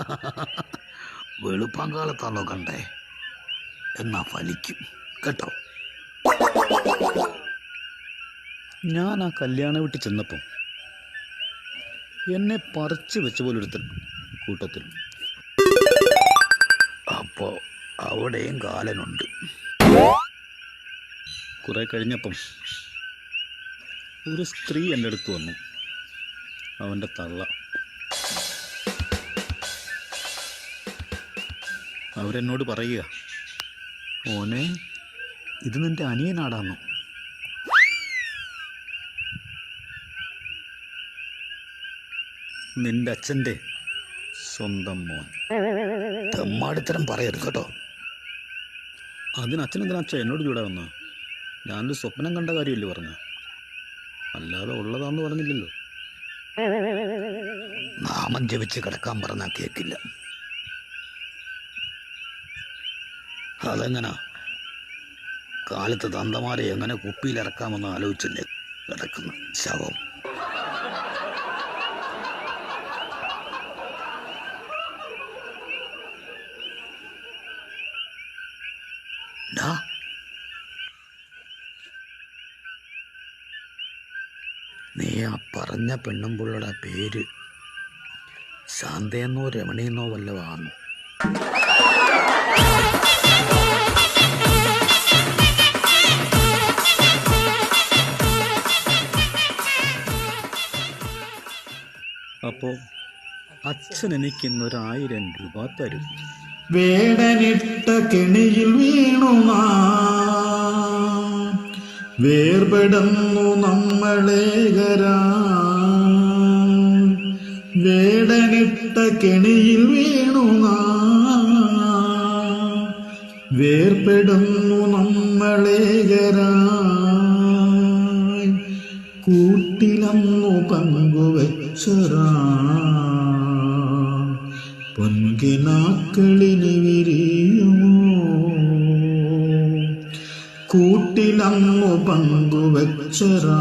വെളുപ്പാങ്കാലത്താണോ കണ്ടേ? എന്നാ ഫലിക്കും. കേട്ടോ? ഞാൻ ആ കല്യാണ വീട്ടിൽ ചെന്നപ്പോൾ എന്നെ പറിച്ചു വെച്ച പോലൊരുത്തൻ കൂട്ടത്തിൽ. അപ്പോൾ അവിടെയും കാലനുണ്ട്. കുറെ കഴിഞ്ഞപ്പം ഒരു സ്ത്രീ എന്റെ അടുത്ത് വന്നു. അവന്റെ തള്ള. അവരെന്നോട് പറയുക ഓനെ ഇത് നിന്റെ അനിയനാടാന്നു? നിന്റെ അച്ഛന്റെ സ്വന്തം മോൻ. തെമ്മാടിത്തരം പറയരുത് കേട്ടോ. അതിനച്ഛനെന്തിനാ അച്ഛൻ എന്നോട് ചൂടാ വന്ന? ഞാനൊരു സ്വപ്നം കണ്ട കാര്യമല്ലേ പറഞ്ഞ? അല്ലാതെ ഉള്ളതാന്ന് പറഞ്ഞില്ലല്ലോ. നാമം ജപിച്ച് കിടക്കാൻ പറഞ്ഞാൽ കേൾക്കില്ല അതെങ്ങനാ കാലത്ത് തന്തമാരെ എങ്ങനെ കുപ്പിയിലിറക്കാമെന്ന് ആലോചിച്ചല്ലേ കിടക്കുന്ന ശവം. നീ ആ പറഞ്ഞ പെണ്ണുമ്പുള്ളയുടെ പേര് ശാന്തയെന്നോ രമണിയെന്നോ വല്ലതാണോ അപ്പോൾ അച്ഛൻ എനിക്ക് ഇന്നൊരായിരം രൂപ തരും. വേടനിട്ട കെണിയിൽ വീണു വേർപെടുന്നു നമ്മളേകരാ. വേടനിട്ട കെണിയിൽ വീണു വേർപെടുന്നു നമ്മളേകരാ. കൂട്ടിലന്നു പങ്കുവച്ചരാ പൊൻകിനാക്കളിനി വിരിയുമോ? കൂട്ടിലന്നു പങ്കുവച്ചരാ.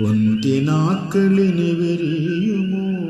പൊൻകിനാക്കളിനി വിരിയുമോ?